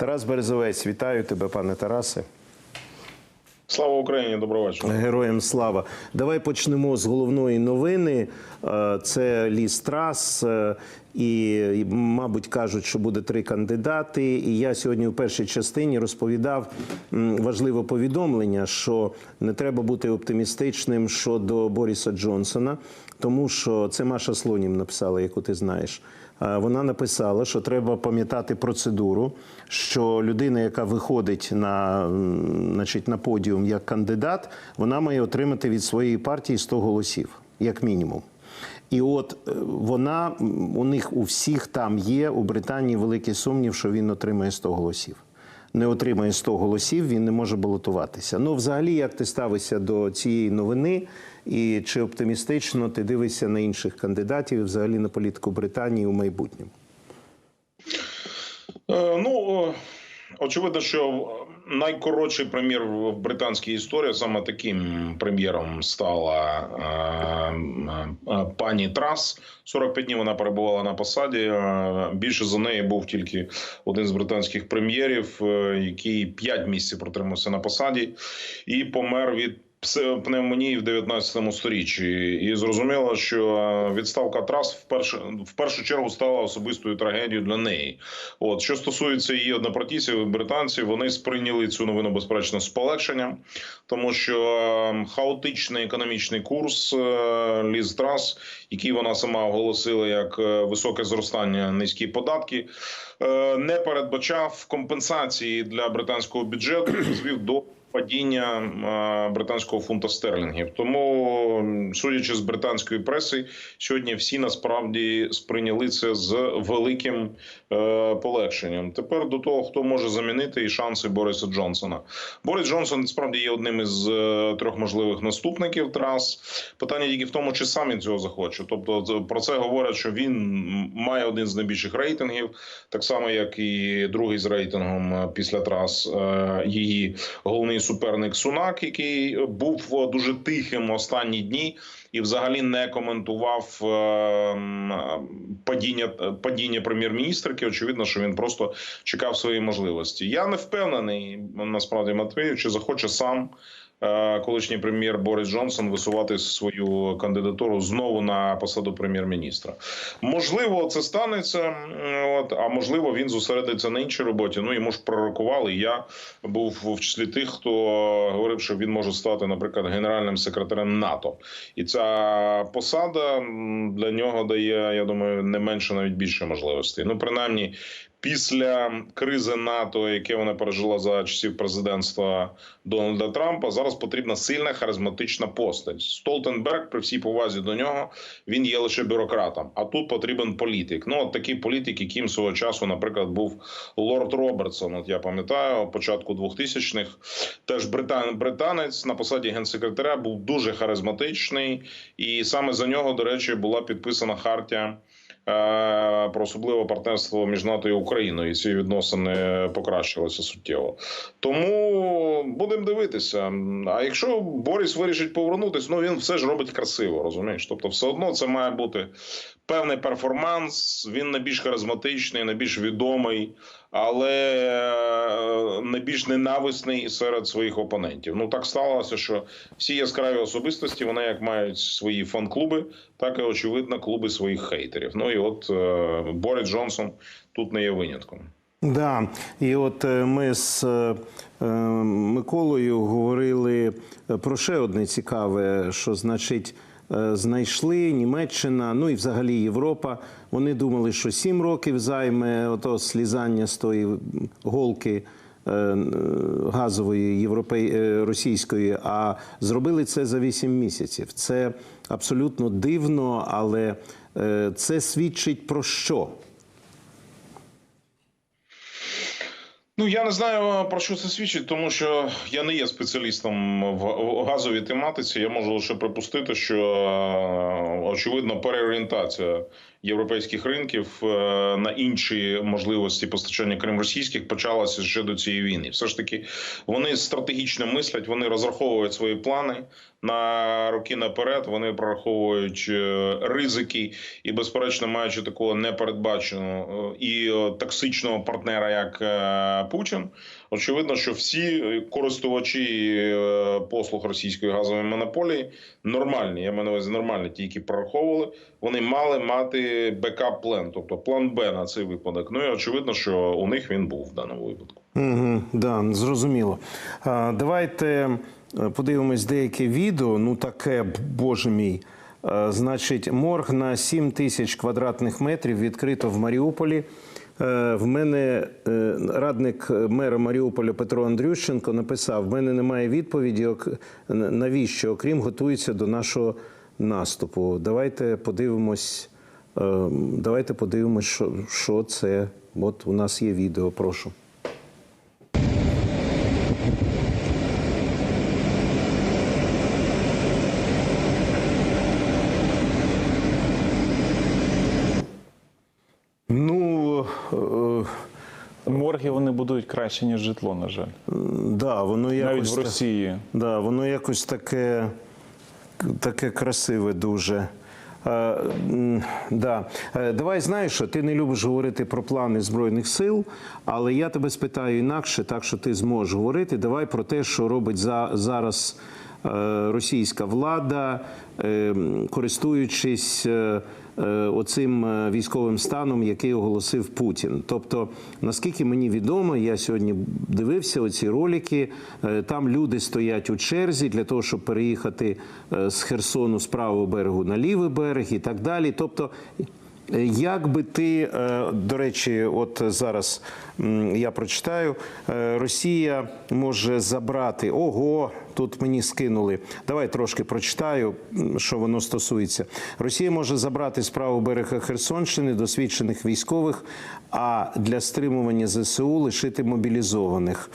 Тарас Березовець, вітаю тебе, пане Тарасе. Слава Україні, доброго вечора. Героям слава. Давай почнемо з головної новини. Е, Це ліс трас. е, І, і, мабуть, кажуть, що буде три кандидати. І я сьогодні у першій частині розповідав важливе повідомлення, що не треба бути оптимістичним щодо Боріса Джонсона, тому що це Маша Слонім написала, яку ти знаєш. Е, Вона написала, що треба пам'ятати процедуру, що людина, яка виходить на, значить, на подіум як кандидат, вона має отримати від своєї партії 100 голосів, як мінімум. І от е, вона у них у всіх там є у Британії великий сумнів, що він отримає 100 голосів. Не отримає 100 голосів, він не може балотуватися. Ну, взагалі, як ти ставишся до цієї новини, і чи оптимістично ти дивишся на інших кандидатів, взагалі на політику Британії у майбутньому? Е, ну очевидно, що найкоротший прем'єр в британській історії саме таким прем'єром стала е, е, пані Трас. 45 днів вона перебувала на посаді. Більше за неї був тільки один з британських прем'єрів, який 5 місяців протримався на посаді і помер від. Пневмонії в 19 сторіччі, і зрозуміло, що е, відставка трас в першу, в першу чергу стала особистою трагедією для неї. От що стосується її однопартійців, британців, вони сприйняли цю новину безперечно з полегшенням, тому що е, хаотичний економічний курс е, Ліз Трас, який вона сама оголосила як е, високе зростання, низькі податки, не передбачав компенсації для британського бюджету, звів до. Падіння британського фунта стерлінгів, тому судячи з британської преси, сьогодні всі насправді сприйняли це з великим е, полегшенням. Тепер до того, хто може замінити і шанси Бориса Джонсона. Борис Джонсон справді є одним із е, трьох можливих наступників трас. Питання тільки в тому, чи сам він цього захоче. Тобто, про це говорять, що він має один з найбільших рейтингів, так само як і другий з рейтингом е, після трас її головний суперник Сунак, який був е, дуже тихим останні дні. І взагалі не коментував е, падіння падіння прем'єр-міністрки. Очевидно, що він просто чекав свої можливості. Я не впевнений насправді Матвію, чи захоче сам е, колишній прем'єр Борис Джонсон висувати свою кандидатуру знову на посаду прем'єр-міністра. Можливо, це станеться. От а можливо, він зосередиться на іншій роботі. Ну йому ж пророкували. Я був в числі тих, хто говорив, що він може стати, наприклад, генеральним секретарем НАТО, і ця посада для нього дає, я думаю, не менше навіть більше можливостей. Ну, принаймні, після кризи НАТО, яке вона пережила за часів президентства Дональда Трампа, зараз потрібна сильна харизматична постать. Столтенберг, при всій повазі до нього, він є лише бюрократом. А тут потрібен політик. Ну, от такий політик, яким свого часу, наприклад, був Лорд Робертсон. От я пам'ятаю, початку 2000-х, теж британ, британець на посаді генсекретаря був дуже харизматичний, і саме за нього, до речі, була підписана хартія. Е, Про особливе партнерство між НАТО і Україною, і ці відносини покращилися суттєво. Тому будемо дивитися. А якщо Борис вирішить повернутися, ну він все ж робить красиво, розумієш? Тобто, все одно це має бути певний перформанс. Він найбільш харизматичний, найбільш відомий, але е, найбільш ненависний серед своїх опонентів. Ну так сталося, що всі яскраві особистості вони як мають свої фан-клуби, так і очевидно клуби своїх хейтерів. Ну і от е, Борис Джонсон тут не є винятком. Да, і от е, ми з Миколою говорили про ще одне цікаве, що значить. Е, Знайшли Німеччина, ну і взагалі Європа. Вони думали, що сім років займе ото слізання з тої голки е, е, газової європей... російської, а зробили це за вісім місяців. Це абсолютно дивно, але це свідчить про що? Ну я не знаю про що це свідчить, тому що я не є спеціалістом в в газовій тематиці. Я можу лише припустити, що е, очевидно переорієнтація європейських ринків е, на інші можливості постачання крім російських почалася ще до цієї війни. Все ж таки, вони стратегічно мислять, вони розраховують свої плани на роки наперед. Вони прораховують е, ризики і, безперечно, маючи такого непередбаченого е, і токсичного партнера, як Путін. Очевидно, що всі е, користувачі е, послуг російської газової монополії нормальні. Я маю на увазі нормальні, ті, які прораховували, вони мали мати бекап план, тобто план Б на цей випадок. Ну і очевидно, що у них він був в даному випадку. Угу, да, зрозуміло. А, давайте е, подивимось деяке відео. Ну таке, боже мій. Значить, морг на 7 тисяч квадратних метрів відкрито в Маріуполі. Е, В мене е, радник мера Маріуполя Петро Андрющенко написав: в мене немає відповіді, навіщо, окрім готується до нашого наступу. Давайте подивимось. е, Давайте подивимось, що, що це. От у нас є відео, прошу. Морги вони будують краще, ніж житло, на жаль. да, воно якось Навіть в Росії. Да, воно якось таке, таке красиве дуже. Е, да. Е, Давай знаєш, що ти не любиш говорити про плани Збройних сил, але я тебе спитаю інакше, так що ти зможеш говорити. Давай про те, що робить за, зараз е, російська влада, е, користуючись е, е, оцим е, військовим станом, який оголосив Путін. Тобто, наскільки мені відомо, я сьогодні дивився оці ролики. е, Там люди стоять у черзі для того, щоб переїхати е, з Херсону з правого берегу на лівий берег і так далі. Тобто, е, як би ти, е, до речі, от зараз я прочитаю, е, Росія може забрати. Ого, тут мені скинули. Давай трошки прочитаю, що воно стосується. Росія може забрати з правого берега Херсонщини досвідчених військових, а для стримування ЗСУ лишити мобілізованих.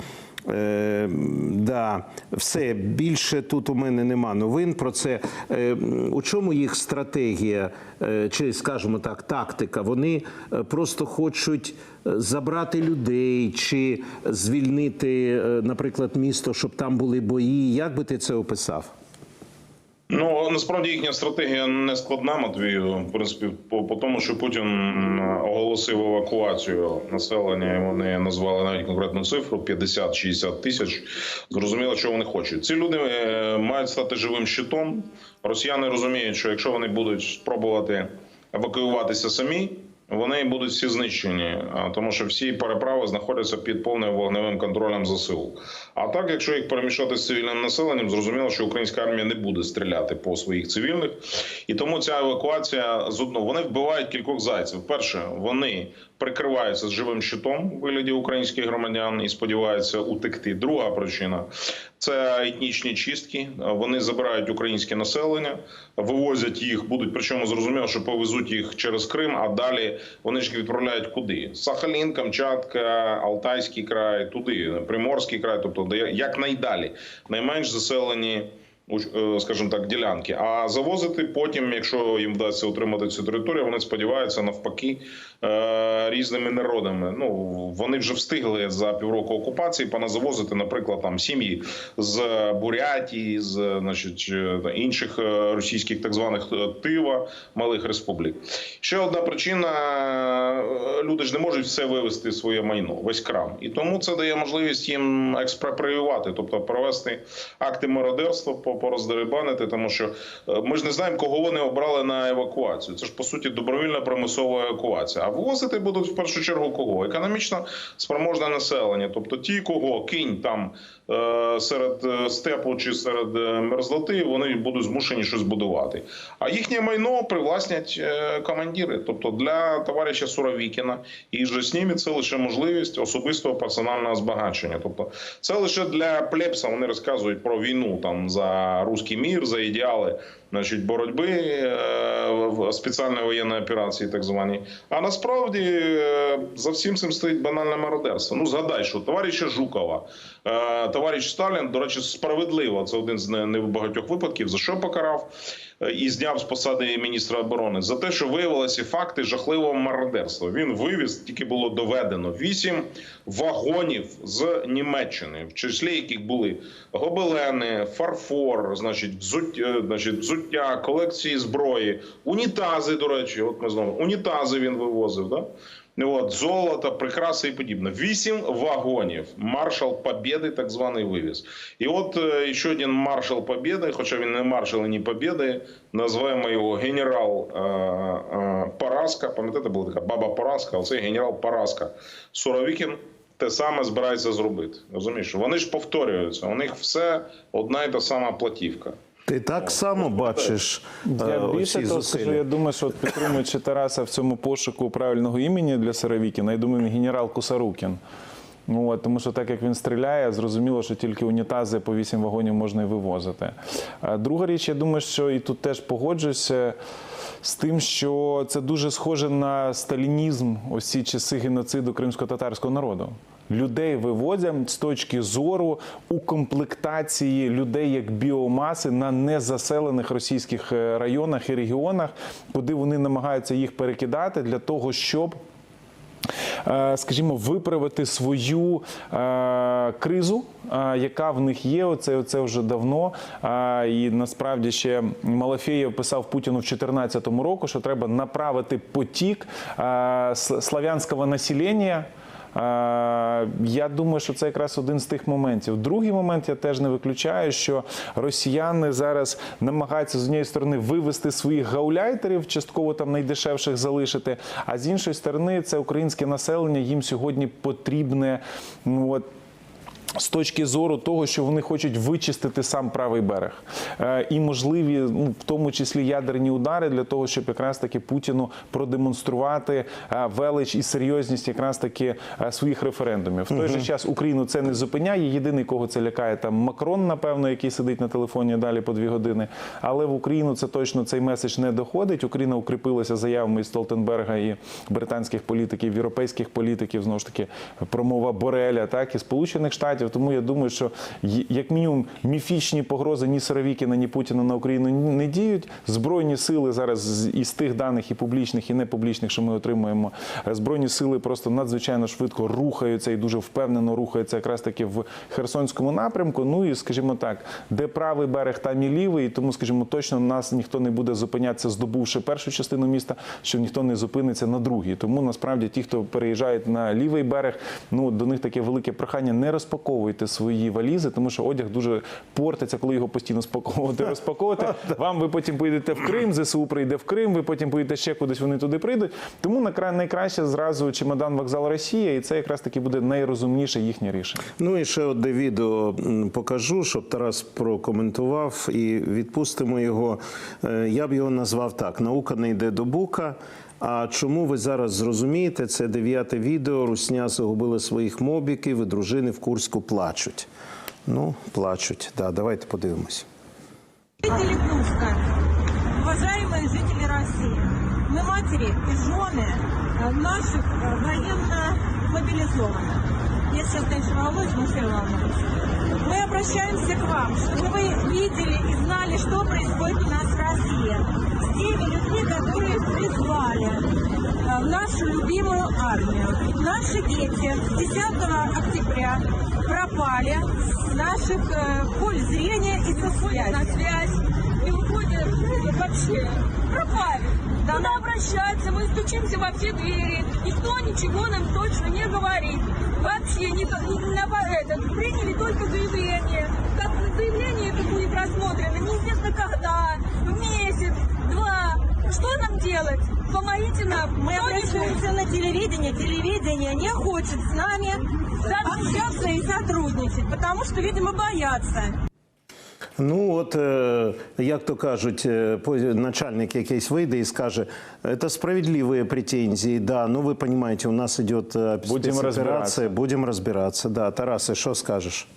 Е, да, все більше тут у мене нема новин про це. Е, у чому їх стратегія, е, чи скажімо так, тактика? Вони е, просто хочуть е, забрати людей чи звільнити, е, наприклад, місто, щоб там були бої. Як би ти це описав? Ну насправді їхня стратегія не складна, Матвію. В принципі, по, по тому, що Путін оголосив евакуацію населення, і вони назвали навіть конкретну цифру 50-60 тисяч. Зрозуміло, що вони хочуть. Ці люди е, мають стати живим щитом. Росіяни розуміють, що якщо вони будуть спробувати евакуюватися самі. Вони будуть всі знищені, тому що всі переправи знаходяться під повним вогневим контролем ЗСУ. А так, якщо їх перемішати з цивільним населенням, зрозуміло, що українська армія не буде стріляти по своїх цивільних, і тому ця евакуація з одного вони вбивають кількох зайців. Перше, вони прикриваються з живим щитом у вигляді українських громадян і сподіваються утекти. Друга причина це етнічні чистки. Вони забирають українське населення, вивозять їх, будуть причому зрозуміло, що повезуть їх через Крим, а далі вони ж відправляють куди? Сахалін, Камчатка, Алтайський край, туди, Приморський край, тобто де якнайдалі, найменш заселені. Е, скажімо так, ділянки, а завозити потім, якщо їм вдасться отримати цю територію, вони сподіваються навпаки е, різними народами. Ну вони вже встигли за півроку окупації поназавозити, наприклад, там сім'ї з Бурятії, з значить е, інших російських так званих Тива, малих республік. Ще одна причина: люди ж не можуть все вивезти своє майно, весь крам, і тому це дає можливість їм експропріювати, тобто провести акти мародерства, по- пороздерибанити, тому що е, ми ж не знаємо, кого вони обрали на евакуацію. Це ж по суті добровільна примусова евакуація. А вивозити будуть в першу чергу кого? Економічно спроможне населення, тобто ті, кого кинь там е, серед е, степу чи серед мерзлоти, вони будуть змушені щось будувати. А їхнє майно привласнять командири. Тобто для товариша Суровікіна і же з ними це лише можливість особистого персонального збагачення. Тобто це лише для плебса. Вони розказують про війну там за руський мір, за ідеали значить, боротьби е, спеціальної воєнної операції, так звані. А насправді е, за всім цим стоїть банальне мародерство. Ну згадай, що товариша Жукова, е, товариш Сталін, до речі, справедливо. Це один з небагатьох випадків. За що покарав і зняв з посади міністра оборони за те, що виявилися факти жахливого мародерства. Він вивіз, тільки було доведено вісім вагонів з Німеччини, в числі яких були гобелени, фарфор, значить, взуття, значить, взуття, колекції зброї, унітази. До речі, от ми знову унітази він вивозив. Да? От, золото, прикраси і подібне. Вісім вагонів. Маршал Побєди, так званий вивіз. І от е, ще один маршал Побєди, хоча він не маршал і не Побєди, називаємо його генерал е, е, Параска. Пам'ятаєте, була така баба Параска, а це генерал Параска. Суровікін те саме збирається зробити. Розумієш? Вони ж повторюються. У них все одна і та сама платівка. Ти так само бачиш е, Я більше того скажу, я думаю, що от підтримуючи Тараса в цьому пошуку правильного імені для Саравікіна, я думаю, генерал Кусарукін. Ну, от, тому що так як він стріляє, зрозуміло, що тільки унітази по вісім вагонів можна і вивозити. А друга річ, я думаю, що і тут теж погоджуюся з тим, що це дуже схоже на сталінізм, ось ці часи геноциду кримсько-татарського народу. Людей вивозять з точки зору укомплектації людей як біомаси на незаселених російських е, районах і регіонах, куди вони намагаються їх перекидати для того, щоб е, скажімо, виправити свою е, кризу, е, яка в них є. Оце, оце вже давно. Е, і насправді ще Малафєєв писав Путіну в 2014 року, що треба направити потік е, славянського населення. Я думаю, що це якраз один з тих моментів. Другий момент я теж не виключаю, що росіяни зараз намагаються з однієї сторони вивести своїх гауляйтерів, частково там найдешевших залишити. А з іншої сторони, це українське населення їм сьогодні потрібне. Ну от з точки зору того, що вони хочуть вичистити сам правий берег, Е, і можливі, ну в тому числі ядерні удари для того, щоб якраз таки Путіну продемонструвати е, велич і серйозність якраз таки е, своїх референдумів. В той же час Україну це не зупиняє. Єдиний, кого це лякає, там Макрон, напевно, який сидить на телефоні далі по дві години. Але в Україну це точно цей меседж не доходить. Україна укріпилася заявами із Столтенберга і британських політиків, європейських політиків, знову ж таки, промова Бореля, так і Сполучених Штатів. Тому я думаю, що як мінімум міфічні погрози ні Саравікіна, ні Путіна на Україну не діють. Збройні сили зараз із тих даних і публічних, і непублічних, що ми отримуємо, е, збройні сили просто надзвичайно швидко рухаються і дуже впевнено рухаються якраз таки в Херсонському напрямку. Ну і скажімо так, де правий берег, там і лівий. Тому, скажімо, точно нас ніхто не буде зупинятися, здобувши першу частину міста, що ніхто не зупиниться на другій. Тому насправді ті, хто переїжджають на лівий берег, ну до них таке велике прохання: не розпаковуйте свої валізи, тому що одяг дуже портиться, коли його постійно спаковувати, розпаковувати. Вам ви потім поїдете в Крим, ЗСУ прийде в Крим, ви потім поїдете ще кудись, вони туди прийдуть. Тому найкраще зразу чемодан вокзал Росія, і це якраз таки буде найрозумніше їхнє рішення. Ну і ще одне відео покажу, щоб Тарас прокоментував і відпустимо його. Е, Я б його назвав так: наука не йде до бука. А чому ви зараз зрозумієте? Це дев'яте відео. Русня загубили своїх мобіків, і дружини в Курську плачуть. Ну, плачуть. Да, давайте подивимось. Жители Курска, уважаемые жители России, мы матери и жены э, наших э, военно мобилизованных. Я сейчас, конечно, волнуюсь, Михаил Иванович. Мы обращаемся к вам, чтобы вы видели и знали, что происходит у нас в России. С теми людьми, которые призвали э, в нашу любимую армию. Наши дети с 10 октября пропали с наших э, поль зрения и со связи. на связь и выходят э, вообще пропали. Да Куда обращаться, стучимся во все двери, никто ничего нам точно не говорит. Вообще не, не- на- этот, приняли только заявление. Как заявление это будет рассмотрено, неизвестно когда, в месяц, два. Что нам делать? Помогите нам. Мы обращаемся на телевидение. Телевидение не хочет с нами общаться и сотрудничать, потому что, видимо, боятся. Ну от е, як то кажуть, е, начальник якийсь вийде і скаже, це справедливі претензії. Да, ну ви розумієте, у нас йде Будемо розбиратися. будемо розбиратися. Да, Тарасе, що скажеш?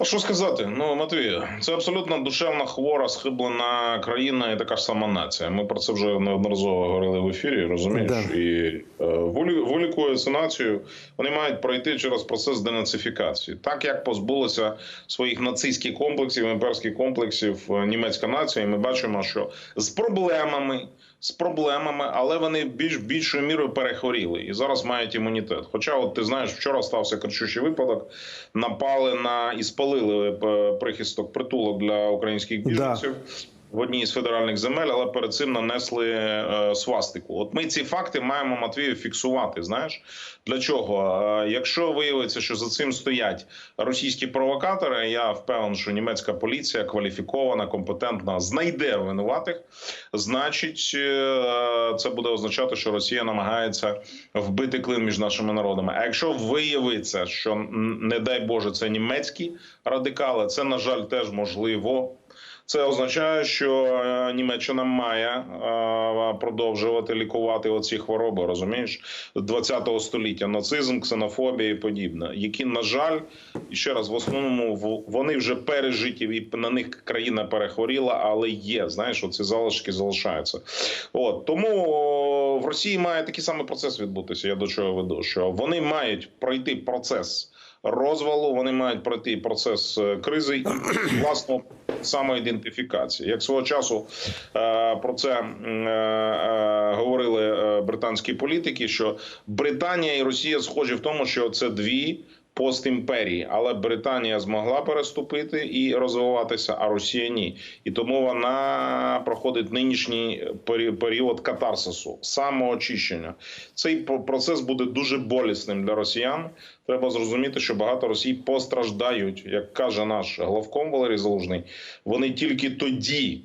А що сказати? Ну, Матвій, це абсолютно душевна хвора, схиблена країна і така ж сама нація. Ми про це вже неодноразово говорили в ефірі, розумієш? Да. І е, волі- цю націю. Вони мають пройти через процес денацифікації. Так як позбулися своїх нацистських комплексів, імперських комплексів е, німецька нація, і ми бачимо, що з проблемами. З проблемами, але вони більш більшою мірою перехворіли і зараз мають імунітет. Хоча, от ти знаєш, вчора стався кричущий випадок. Напали на і спалили е, прихисток притулок для українських біженців. В одній з федеральних земель, але перед цим нанесли е, свастику. От ми ці факти маємо Матвію фіксувати. Знаєш для чого? Е, якщо виявиться, що за цим стоять російські провокатори, я впевнений, що німецька поліція кваліфікована, компетентна, знайде винуватих. Значить, е, це буде означати, що Росія намагається вбити клин між нашими народами. А якщо виявиться, що не дай Боже, це німецькі радикали, це на жаль теж можливо. Це означає, що е, Німеччина має е, продовжувати лікувати оці хвороби, розумієш, 20-го століття нацизм, ксенофобія і подібне, які, на жаль, ще раз в основному вони вже пережиті, і на них країна перехворіла, але є. Знаєш, оці залишки залишаються. От тому в Росії має такий самий процес відбутися. Я до чого веду, що вони мають пройти процес. Розвалу вони мають пройти процес е, кризи і власного самоідентифікації. Як свого часу е, про це е, говорили британські політики, що Британія і Росія схожі в тому, що це дві постімперії, але Британія змогла переступити і розвиватися, а Росія ні. І тому вона проходить нинішній період катарсису, самоочищення. Цей процес буде дуже болісним для росіян. Треба зрозуміти, що багато Росій постраждають, як каже наш главком Валерій Залужний. Вони тільки тоді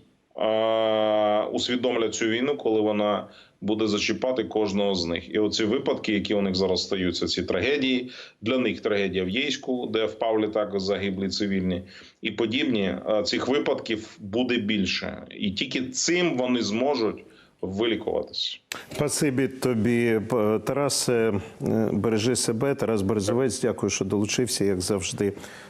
усвідомлять цю війну, коли вона буде зачіпати кожного з них. І оці випадки, які у них зараз стаються, ці трагедії для них трагедія в Єйську, де впав літак загиблі цивільні, і подібні цих випадків буде більше, і тільки цим вони зможуть вилікуватися. Спасибі тобі. Е, Бережи себе. Тарас Березовець, дякую, що долучився, як завжди.